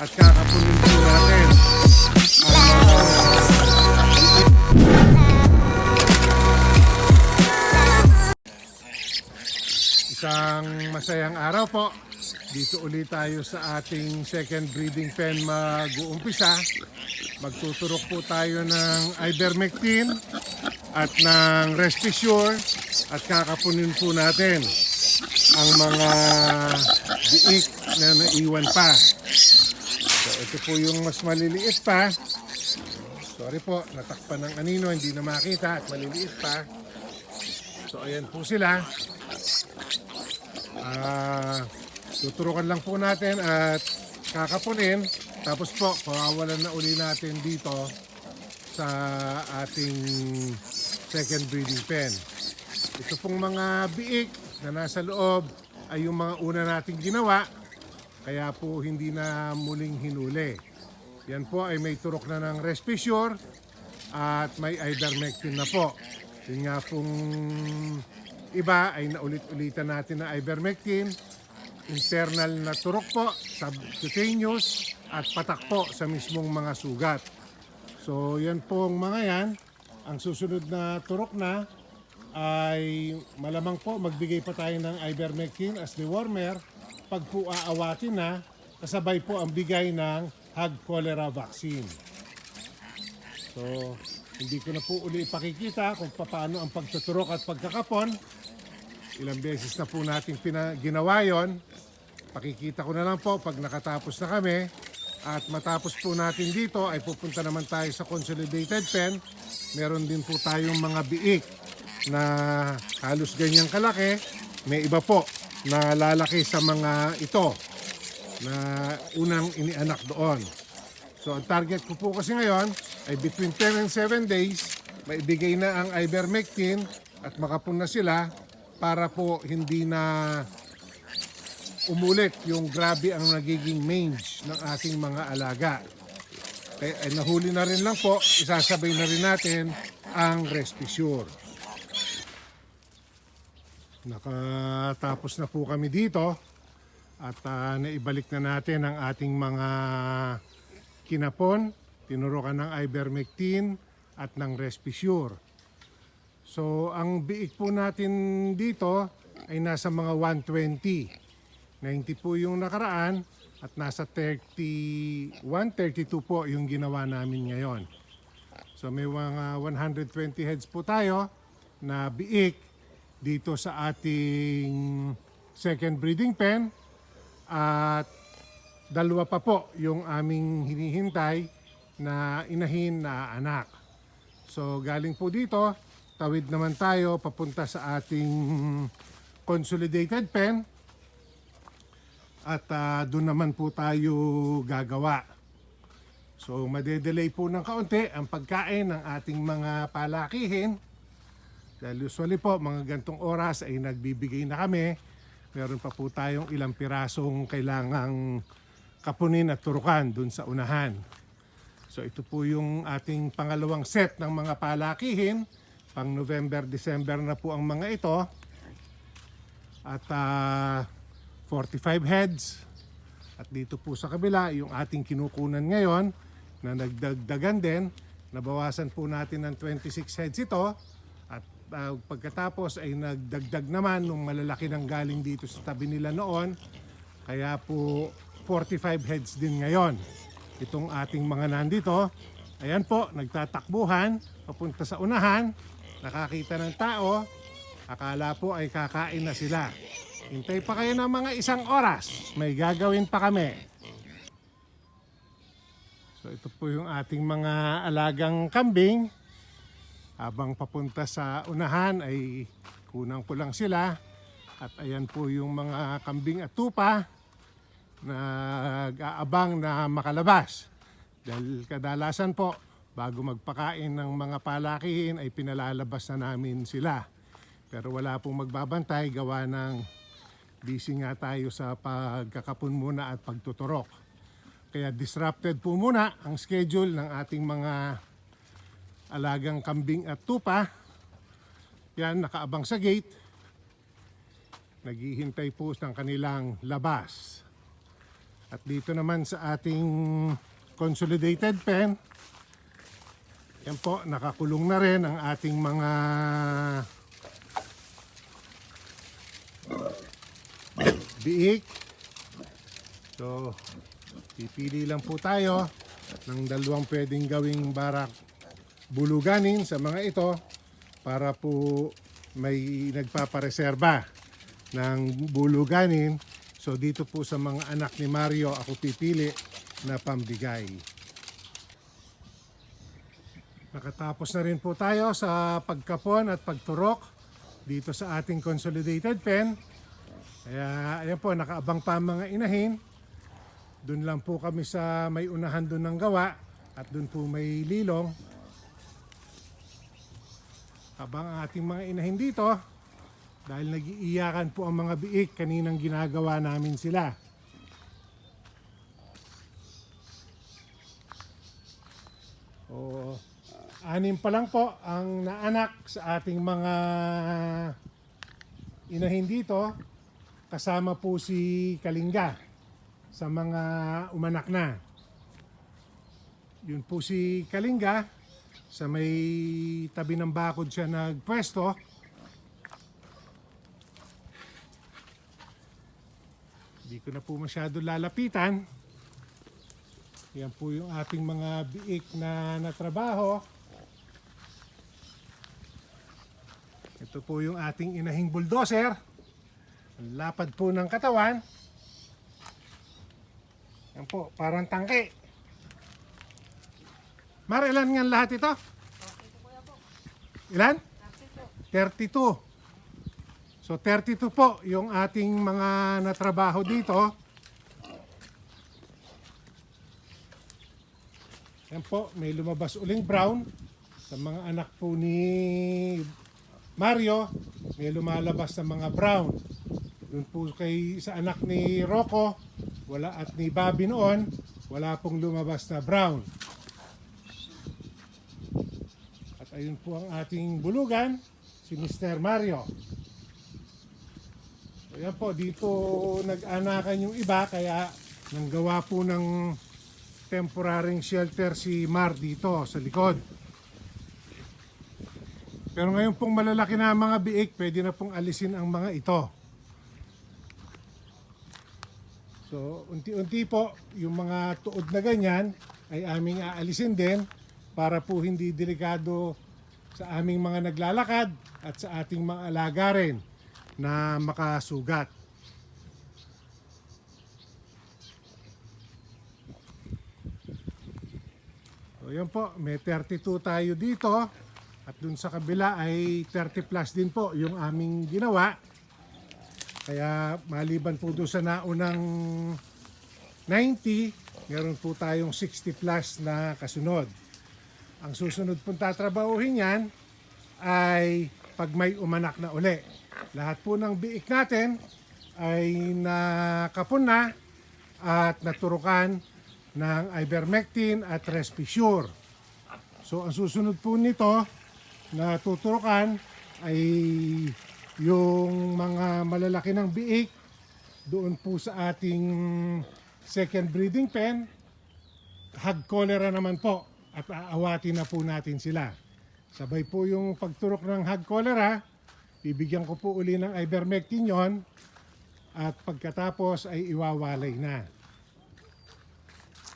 at kakapunin po natin Isang masayang araw po. Dito ulit tayo sa ating second breeding pen mag-uumpisa. Magtuturok po tayo ng ivermectin at ng Respisure at kakapunin po natin ang mga biik na naiwan pa. Ito po yung mas maliliit pa. Sorry po, natakpan ng anino, hindi na makita at maliliit pa. So ayan po sila. Ah, tuturukan lang po natin at kakapunin. Tapos po, pawawalan na uli natin dito sa ating second breeding pen. Ito pong mga biik na nasa loob ay yung mga una nating ginawa. Kaya po hindi na muling hinuli. Yan po ay may turok na ng Respisure at may ivermectin na po. Yun nga pong iba ay naulit-ulitan natin na ivermectin, internal na turok po, subcutaneous at patak po sa mismong mga sugat. So yan pong mga yan, ang susunod na turok na ay malamang po magbigay pa tayo ng ivermectin as dewormer pag po aawatin na kasabay po ang bigay ng hog cholera vaccine. So, hindi ko na po uli ipakikita kung paano ang pagtuturok at pagkakapon. Ilang beses na po natin ginawa yon. Pakikita ko na lang po pag nakatapos na kami. At matapos po natin dito ay pupunta naman tayo sa consolidated pen. Meron din po tayong mga biik na halos ganyang kalaki. May iba po na lalaki sa mga ito na unang inianak doon. So ang target ko po kasi ngayon ay between 10 and 7 days, maibigay na ang ivermectin at makapun na sila para po hindi na umulit yung grabe ang nagiging mange ng ating mga alaga. Kaya ay nahuli na rin lang po, isasabay na rin natin ang Respisure. Nakatapos na po kami dito at ah, naibalik na natin ang ating mga kinapon, tinurukan ng ivermectin at ng Respisure. So ang biik po natin dito ay nasa mga 120. 90 po yung nakaraan at nasa 31, 32 po yung ginawa namin ngayon. So may mga 120 heads po tayo na biik dito sa ating second breeding pen at dalawa pa po yung aming hinihintay na inahin na anak. So galing po dito, tawid naman tayo papunta sa ating consolidated pen at ah, doon naman po tayo gagawa. So madedelay po ng kaunti ang pagkain ng ating mga palakihin. Dahil usually po mga gantong oras ay nagbibigay na kami. Meron pa po tayong ilang pirasong kailangang kapunin at turukan doon sa unahan. So ito po yung ating pangalawang set ng mga palakihin. Pang November, December na po ang mga ito. At ah, 45 heads. At dito po sa kabila, yung ating kinukunan ngayon na nagdagdagan din. Nabawasan po natin ng 26 heads ito. Ah, pagkatapos ay nagdagdag naman nung malalaki ng galing dito sa tabi nila noon. Kaya po 45 heads din ngayon. Itong ating mga nandito. Ayan po, nagtatakbuhan papunta sa unahan. Nakakita ng tao. Akala po ay kakain na sila. Hintay pa kayo ng mga isang oras. May gagawin pa kami. So ito po yung ating mga alagang kambing. Habang papunta sa unahan ay kunang ko lang sila. At ayan po yung mga kambing at tupa na nag-aabang na makalabas. Dahil kadalasan po, bago magpakain ng mga palakihin ay pinalalabas na namin sila. Pero wala pong magbabantay gawa ng busy nga tayo sa pagkakapon muna at pagtuturok. Kaya disrupted po muna ang schedule ng ating mga alagang kambing at tupa. Yan, nakaabang sa gate. Naghihintay po ng kanilang labas. At dito naman sa ating consolidated pen, yan po, nakakulong na rin ang ating mga biik. So, pipili lang po tayo ng dalawang pwedeng gawing barak buluganin sa mga ito para po may nagpapareserba ng buluganin. So dito po sa mga anak ni Mario ako pipili na pambigay. Nakatapos na rin po tayo sa pagkapon at pagturok dito sa ating consolidated pen. Kaya ayan po, nakaabang pa mga inahin. Doon lang po kami sa may unahan doon ng gawa at doon po may lilong. Habang ang ating mga inahin dito, dahil nag-iiyakan po ang mga biik, kaninang ginagawa namin sila. O, anim pa lang po ang naanak sa ating mga inahin dito. Kasama po si Kalinga sa mga umanak na. Yun po si Kalinga sa may tabi ng bakod siya nagpwesto. Hindi ko na po masyado lalapitan. Yan po yung ating mga biik na natrabaho. Ito po yung ating inahing bulldozer. Ang lapad po ng katawan. Yan po, parang tangke. Mar, ilan nga lahat ito? Ilan? 32. So 32 po yung ating mga natrabaho dito. Yan po, may lumabas uling brown sa mga anak po ni Mario. May lumalabas na mga brown. Doon po kay sa anak ni Rocco, wala at ni Bobby noon, wala pong lumabas na brown. At ayun po ang ating bulugan, si Mr. Mario. Ayan po, dito nag-anakan yung iba, kaya nanggawa po ng temporaring shelter si Mar dito sa likod. Pero ngayon pong malalaki na ang mga biik, pwede na pong alisin ang mga ito. So, unti-unti po, yung mga tuod na ganyan ay aming aalisin din para po hindi delikado sa aming mga naglalakad at sa ating mga alaga rin na makasugat. So, yan po, may 32 tayo dito at dun sa kabila ay 30 plus din po yung aming ginawa. Kaya maliban po doon sa naunang 90, meron po tayong 60 plus na kasunod. Ang susunod pong tatrabahuhin yan ay pag may umanak na uli. Lahat po ng biik natin ay nakapon na at naturukan ng ivermectin at respisure. So ang susunod po nito na tuturukan ay yung mga malalaki ng biik doon po sa ating second breeding pen hag cholera naman po at aawatin na po natin sila. Sabay po yung pagturok ng hag cholera. Bibigyan ko po uli ng ivermectin yon at pagkatapos ay iwawalay na.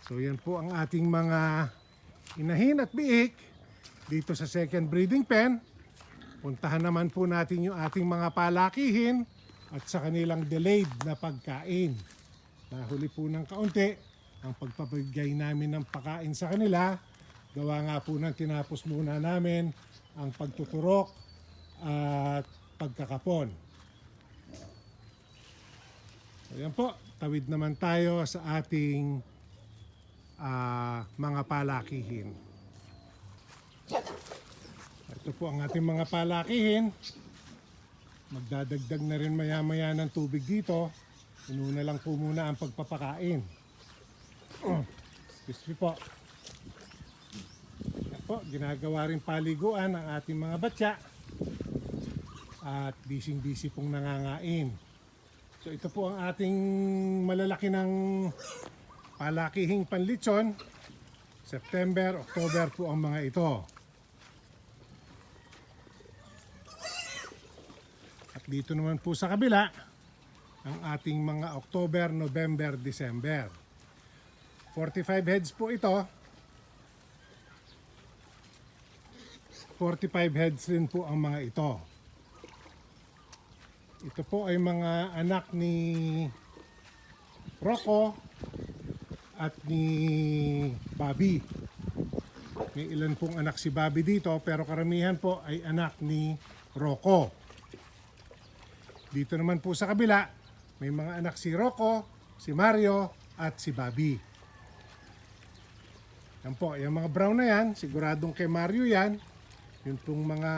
So yan po ang ating mga inahin at biik dito sa second breeding pen. Puntahan naman po natin yung ating mga palakihin at sa kanilang delayed na pagkain. Nahuli po ng kaunti ang pagpapagay namin ng pagkain sa kanila. Gawa nga po ng tinapos muna namin ang pagtuturok at pagkakapon. So po, tawid naman tayo sa ating ah, mga palakihin. Ito po ang ating mga palakihin. Magdadagdag na rin maya-maya ng tubig dito. Inuna lang po muna ang pagpapakain. Excuse me po. Po, ginagawa rin paliguan ang ating mga batya. At bising-bisi pong nangangain. So ito po ang ating malalaki ng palakihing panlitson. September, October po ang mga ito. At dito naman po sa kabila, ang ating mga October, November, December. 45 heads po ito. 45 heads rin po ang mga ito. Ito po ay mga anak ni Rocco at ni Bobby. May ilan pong anak si Bobby dito pero karamihan po ay anak ni Rocco. Dito naman po sa kabila, may mga anak si Rocco, si Mario at si Bobby. Yan po, yung mga brown na yan, siguradong kay Mario yan. Yung pong mga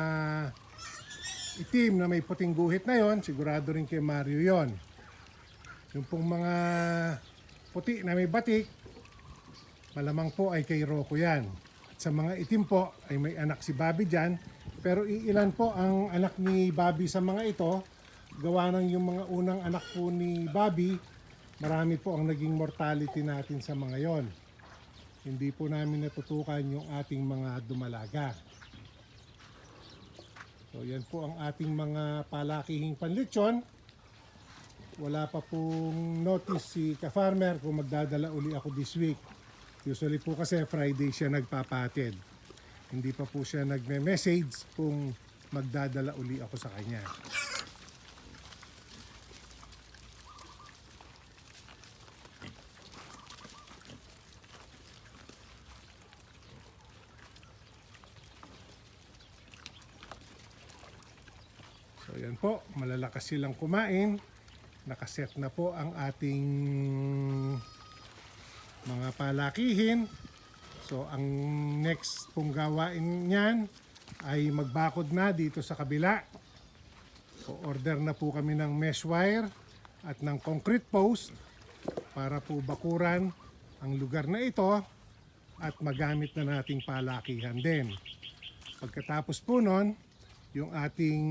itim na may puting guhit na yon, sigurado rin kay Mario yon. Yung pong mga puti na may batik, malamang po ay kay Rocco yan. At sa mga itim po ay may anak si Bobby dyan, pero iilan po ang anak ni Bobby sa mga ito, gawa ng yung mga unang anak po ni Bobby, marami po ang naging mortality natin sa mga yon. Hindi po namin natutukan yung ating mga dumalaga. So yan po ang ating mga palakihing panlitsyon. Wala pa pong notice si ka-farmer kung magdadala uli ako this week. Usually po kasi Friday siya nagpapatid. Hindi pa po siya nagme-message kung magdadala uli ako sa kanya. So yan po, malalakas silang kumain. Nakaset na po ang ating mga palakihin. So ang next pong gawain niyan ay magbakod na dito sa kabila. So order na po kami ng mesh wire at ng concrete post para po bakuran ang lugar na ito at magamit na nating palakihan din. Pagkatapos po nun, yung ating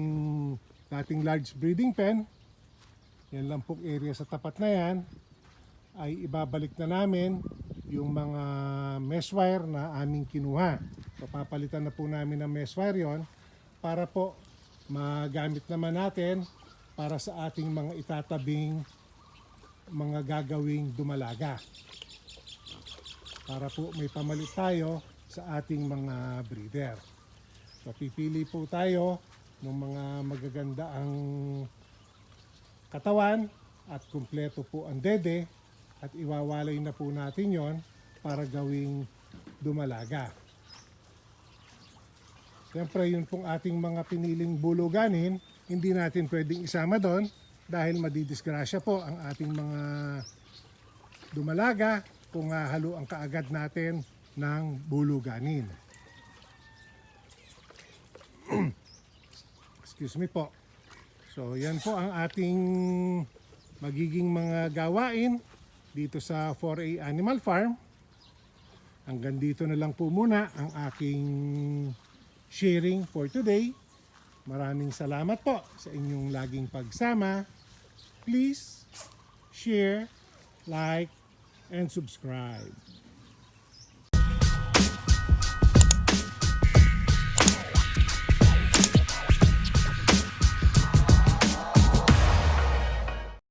dating large breeding pen, yan lang pong area sa tapat na yan, ay ibabalik na namin yung mga mesh wire na aming kinuha. So papalitan na po namin ng mesh wire yon para po magamit naman natin para sa ating mga itatabing mga gagawing dumalaga. Para po may pamalit tayo sa ating mga breeder. So pipili po tayo ng mga magaganda ang katawan at kumpleto po ang dede at iwawalay na po natin yon para gawing dumalaga. Siyempre yun pong ating mga piniling buluganin, hindi natin pwedeng isama doon dahil madidisgrasya po ang ating mga dumalaga kung halo ang kaagad natin ng buluganin. Excuse me po. So yan po ang ating magiging mga gawain dito sa 4A Animal Farm. Hanggang dito na lang po muna ang aking sharing for today. Maraming salamat po sa inyong laging pagsama. Please share, like, and subscribe.